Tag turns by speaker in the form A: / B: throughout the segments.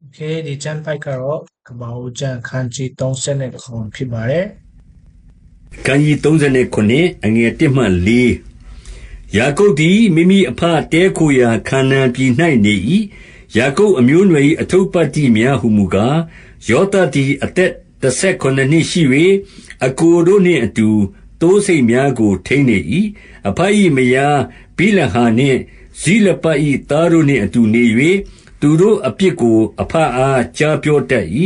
A: โอเคဒီကျမ်းပိုက်ကတော့ကမ္ဘာဦးကျမ်းခန်းကြီး30ခုဖြစ်ပါတယ်
B: ကံကြီး39အငယ်1မှ4ယာကုပ်သည်မိမိအဖတဲခိုရာခါနန်ပြည်၌နေ၏ယာကုပ်အမျိုးနွယ်၏အထုပ်ပတ်တိများဟုမူကားယောသသည်အသက်18နှစ်ရှိ၍အကိုတို့နှင့်အတူတိုးစိတ်များကိုထိန်းနေ၏အဖ၏မယားဘိလဟာနှင့်ဇိလပ၏သားတို့နှင့်အတူနေ၍ သူတို့အပြစ်ကိုအဖအား ကြားပြောတတ်၏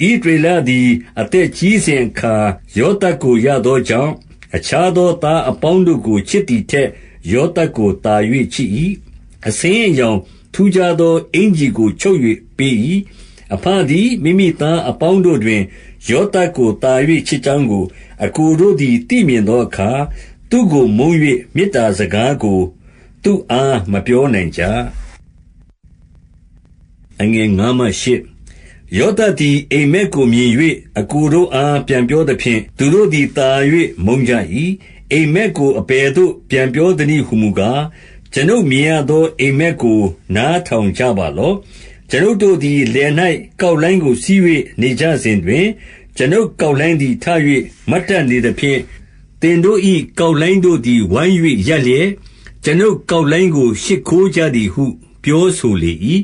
B: ဣဒရေလသည် အသက်ကြီးစဉ်အခါ ယောသတ်ကို ရသောကြောင့် အခြားသော သားအပေါင်းတို့ကို ချစ်သည်ထက် ယောသတ်ကိုတာ၍ချစ်၏အစင်းအရောင်ထူးခြားသော အင်ကြီးကို ချုပ်၍ပေး၏အဖသည် မိမိသားအပေါင်းတို့တွင် ယောသတ်ကိုတာ၍ချစ်ကြောင်းကိုအကိုတို့သည် သိမြင်သောအခါ သူကိုမုန်း၍မေတ္တာစကားကို သူအား မပြောနိုင်ကြ အငယ်9မှ10ယောသတ်သည် အိမ်မက်ကိုမြင်၍အကိုတို့အား ပြန်ပြောသဖြင့် သူတို့သည်တာ၍မုန်းကြ၏အိမ်မက်ကို အဘယ်သို့ ပြန်ပြောသနည်းဟုမူကား ကျွန်ုပ်မြင်ရသော အိမ်မက်ကို နားထောင်ကြပါလော့ ကျွန်ုပ်တို့သည် လယ်၌ကောက်လိုင်းကို စီး၍နေကြစဉ်တွင် ကျွန်ုပ်ကောက်လိုင်းသည် ထ၍မတ်တက်နေသဖြင့်တင်တို့၏ကောက်လိုင်းတို့သည် ဝိုင်း၍ရက်လျက် ကျွန်ုပ်ကောက်လိုင်းကို ရှ िख ိုးကြသည်ဟု ပြောဆိုလေ၏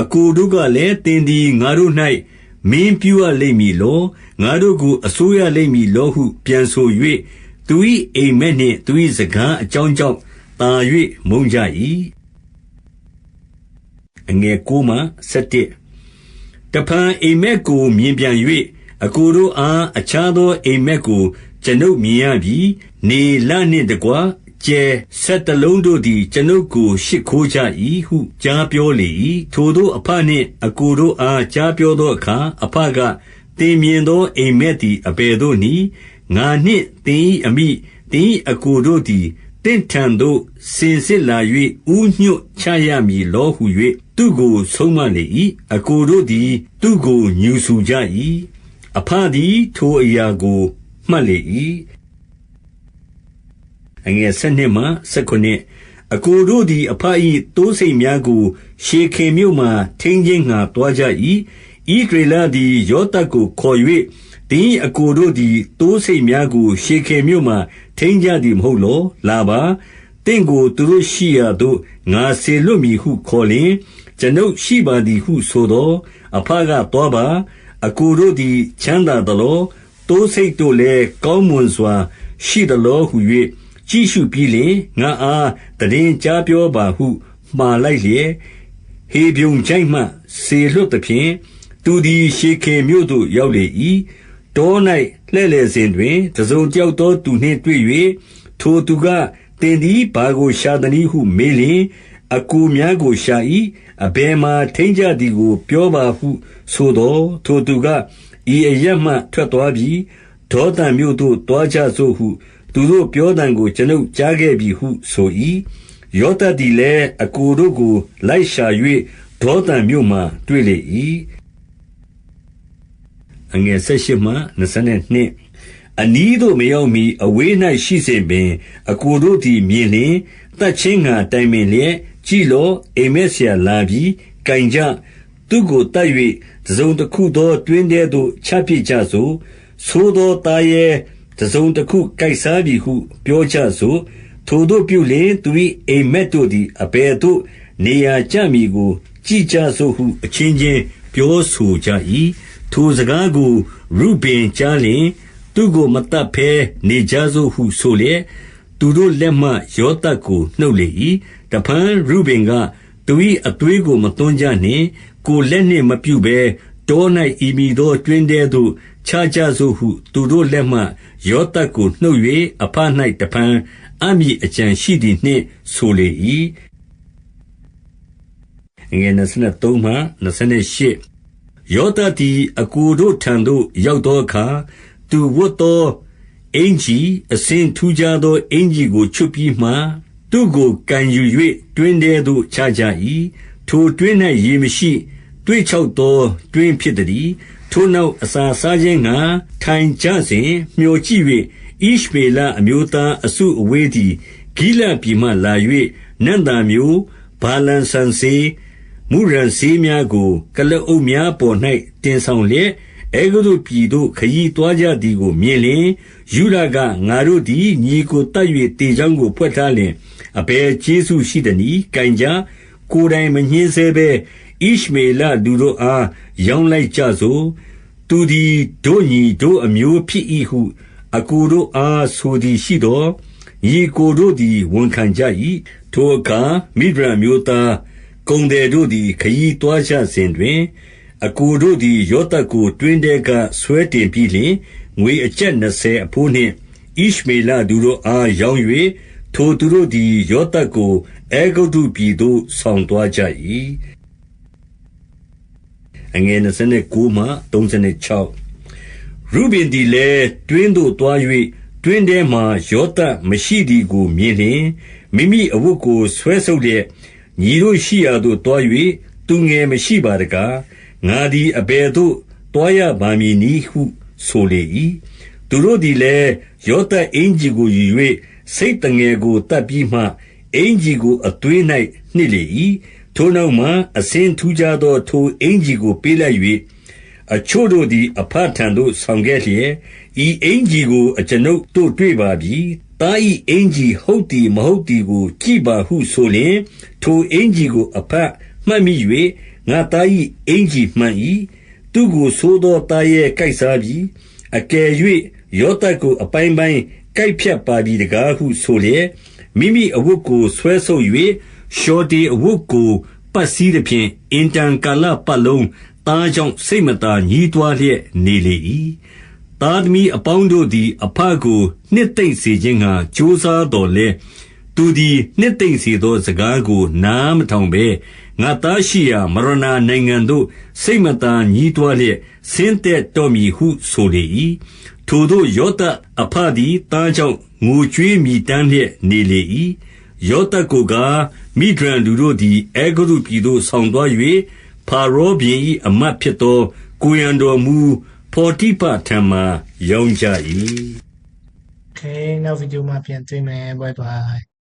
B: အကိုတို့ကလည်းတင်သည် ငါတို့၌မင်းပြုရလိမ့်မည်လော ငါတို့ကို အစိုးရလိမ့်မည်လောဟု ပြန်ဆို၍သူ၏အိမ်မက်နှင့် သူ၏စကားအကြောင်းကြောင့်တာ၍မုန်းကြ၏အငယ်ကိုမှ7တဖန်အိမ်မက်ကို မြင်ပြန်၍အကိုတို့အား အခြားသော အိမ်မက်ကို ကျွန်ုပ်မြင်ရပြီ နေ လနှင့်တကွ ကျဲဆက်တလုံးတို့သည် ကျွန်ုပ်ကို ရှ िख ိုးကြ၏ဟု ကြားပြောလေ၏ထိုတို့အဖနှင့်အကိုတို့အား ကြားပြောသောအခါအဖကတင်မြင်သော အိမ်မက်သည် အဘယ်သို့နည်း ငါနှင့်တင်၏အမိတင်၏အကိုတို့သည်တင့်ထံသို့ စင်စစ်လာ၍ဥညွတ်ချရမည်လောဟု၍သူကို ဆုံးမလေ၏အကိုတို့သည် သူကိုညူဆူကြ၏အဖသည် ထိုအရာကို မှတ်လေ၏ အငယ်7မှ19အကိုတို့သည်အဖ၏တိုးစိတ်များကို ရှေခင်မြို့မှထိန်းခြင်းငှာတွားကြ၏ဤဒေလသည် ယောသတ်ကိုခေါ်၍တင်းအကိုတို့သည်တိုးစိတ်များကို ရှေခင်မြို့မှထိန်းကြသည် မဟုတ်လော လာပါတင့်ကို သူတို့ရှိရာသို့ ငါစေလွတ်မည်ဟုခေါ်လျင် ကျွန်ုပ်ရှိပါသည်ဟုဆိုသောအဖကတော်ပါအကိုတို့သည် ချမ်းသာသလောတိုးစိတ်တို့လည်း ကောင်းမွန်စွာ ရှိသလောဟု၍ ကြည့်ရှုပြီးလျှင် ငါအားတည်င်းကြားပြောပါဟု မှားလိုက်လျက် ဟေပြုံချိုက်မှ စေလွတ်သဖြင့် သူသည် ရှေခင်မြို့သို့ ရောက်လေ၏တော၌လှဲ့လေစဉ်တွင် တစုံတယောက်သောသူနှင့်တွေ့၍ထိုသူကတင်သည် ဘာကိုရှာသည်ဟု မေးလျင်အကူများကိုရှာ၏အဘယ်မှာ ထိန်ကြသည်ကို ပြောပါဟုဆိုသောထိုသူက ဤအရမှ ထွက်သွားပြီးဒေါသံမြို့သို့တွားကြစို့ဟု သူတို့ပြောသံကို ကျွန်ုပ်ကြားခဲ့ပြီဟုဆို၏ယောသတ်သည်လည်းအကိုတို့ကို လိုက်ရှာ၍ဒေါသံမြို့မှတွေ့လေ၏အငယ်၁၈မှ22အနီးသို့မရောက်မီအဝေး၌ရှိစဉ်ပင်အကိုတို့သည် မြင်လျင်တတ်ချင်းငါတိုင်ပင်လျက် ကြည်လောအိမ်မက်ဆရာလာပြီးကင်ကြ သူကိုတတ်၍တစုံတစ်ခုသော တွင်ထဲသို့ ချပစ်ကြစို့သို့သောသားရဲ့ တစုံတစ်ခုကိုက်စားပြီဟု ပြောကြစို့ ထိုတို့ပြုလင် သူ၏အိမ်မက်တို့သည် အဘယ်သို့ နေရာကျမည်ကို ကြည်ကြစို့ဟု အချင်းချင်းပြောဆိုကြ၏ထိုစကားကို ရုဘင်ကြားလျင် သူကိုမတတ်ဘဲနေကြစို့ဟုဆိုလျက် သူတို့လက်မှ ယောသတ်ကို နှုတ်လေ၏တဖန်ရုဘင်က သူ၏အသွေးကို မသွန်းကြနှင့် ကိုလက်နှင့်မပြုဘဲ တော၌ဤမိသောတွင်တဲသို့ခြားကြစို့ဟု သူတို့လက်မှ ယောသတ်ကိုနှုတ်၍အဖ၌တဖန်အမိအကြံရှိသည်နှင့် ဆိုလေ၏ငယ်23မှ28ယောသသည်အကိုတို့ထံသို့ ရောက်သောအခါ သူဝတ်သောအင်ကြီးအစင်ထူးခြားသော အင်ကြီးကို ချွတ်ပြီးမှ သူကိုကန်ယူ၍တွင်ထဲသို့ ချကြ၏ထိုတွင်၌ရေမရှိ တွေးချောက်သော တွင်ဖြစ်သည်ထိုနောက် အစာစားခြင်းငှာထိုင်ကြစဉ်မျှော်ကြည့်၍ဣရှမေလအမျိုးသားအစုအဝေးသည် ဂိလပြည်မှလာ၍နန္တာမျိုးဘာလန်ဆန်စေမုရန်စေးများကို ကုလားအုပ်များပေါ်၌တင်ဆောင်လျက်၊အဲဂုတ္တုပြည်သို့ ခရီးသွားကြသည်ကို မြင်လျှင်၊ယုဒက၊ငါတို့သည် ညီအစ်ကိုသတ်၍သေကြောင်းကိုဖွက်ထားလျှင် အဘယ်ကျေးဇူးရှိသနည်း။ကိုင်ကြ။ကိုယ်တိုင်မညှဉ်းဆဲဘဲ ဣရှမေလလူတို့အား ရောင်းလိုက်ကြစို့။သူသည် တို့ညီတို့အမျိုးဖြစ်၏ဟု အစ်ကိုတို့အား ဆိုသည်ရှိသော်၊ညီအစ်ကိုတို့သည် ဝန်ခံကြ၏။ထိုအခါ မိဒျန်အမျိုးသား ကုန်သည်တို့သည် ခရီးသွားကြစဉ်တွင်၊အစ်ကိုတို့သည် ယောသပ်ကို တွင်းထဲက ဆွဲတင်ပြီးလျှင်၊ငွေအကျပ်နှစ်ဆယ်အဘိုးနှင့် ဣရှမေလလူတို့အား ရောင်း၍၊ထိုသူတို့သည် ယောသပ်ကို အဲဂုတ္တုပြည်သို့ ဆောင်သွားကြ၏။ ရုဗင်သည်လည်းတွင်းသို့သွား၍တွင်းထဲမှာယောသပ်မရှိသည်ကိုမြင်လျှင်၊မိမိအဝတ်ကိုဆွဲဆုတ်လျက်၊ညီတို့ရှိရာသို့သွား၍၊သူငယ်မရှိပါတကား။ငါသည်အဘယ်သို့သွားရပါမည်နည်းဟုဆိုလေ၏။သူတို့သည်လည်းယောသပ်အင်္ကျီကိုယူ၍ဆိတ်သငယ်ကိုသတ်ပြီးမှ၊အင်္ကျီကိုအသွေး၌နှစ်လေ၏။ ထိုနောက်မှ အဆင်းထူးခြားသော ထိုအင်္ကျီကို ပေးလိုက်၍၊အချို့တို့သည် အဘထံသို့ ဆောင်ခဲ့လျက်၊ဤအင်္ကျီကို အကျွန်ုပ်တို့တွေ့ပါပြီ။သား၏အင်္ကျီဟုတ်သည် မဟုတ်သည်ကို ကြည့်ပါဟုဆိုလျှင်၊ထိုအင်္ကျီကို အဘမှတ်မိ၍၊ငါ့သား၏အင်္ကျီမှန်၏။သူ့ကို ဆိုးသောသားရဲကိုက်စားပြီ။အကယ်၍ယောသပ်ကို အပိုင်းပိုင်းကိုက်ဖြတ်ပါပြီတကားဟု ဆိုလျက်၊မိမိအဝတ်ကို ဆွဲဆုတ်၍ လျှော်တေအဝတ်ကို ပတ်စည်းသဖြင့်၊အင်တန်ကာလပတ်လုံး သားကြောင့် စိတ်မသာ ညည်းတွားလျက် နေလေ၏။သားသမီးအပေါင်းတို့သည် အဘကို နှစ်သိမ့်စေခြင်းငှါ ကြိုးစားသော်လည်း၊သူသည် နှစ်သိမ့်စေသော စကားကို နားမထောင်ဘဲ၊ငါ့သားရှိရာ မရဏာနိုင်ငံသို့ စိတ်မသာ ညည်းတွားလျက် ဆင်းသက်တော့မည်ဟု ဆိုလေ၏။ထိုသို့ ယောသပ်အဘသည် သားကြောင့် ငိုကြွေးမြည်တမ်းလျက် နေလေ၏။ ယောသပ်ကိုကား၊မိဒျန်လူတို့သည် အဲဂုတ္တုပြည်သို့ ဆောင်သွား၍ဖါရောဘုရင်၏အမတ်ဖြစ်သော ကိုယ်ရံတော်မှူး ဖော်တိဖထံမှာ ရောင်းကြ၏။
A: Okay. နောက်ဗီဒီယိုမှာ ပြန်တွေ့မယ်။ Bye bye.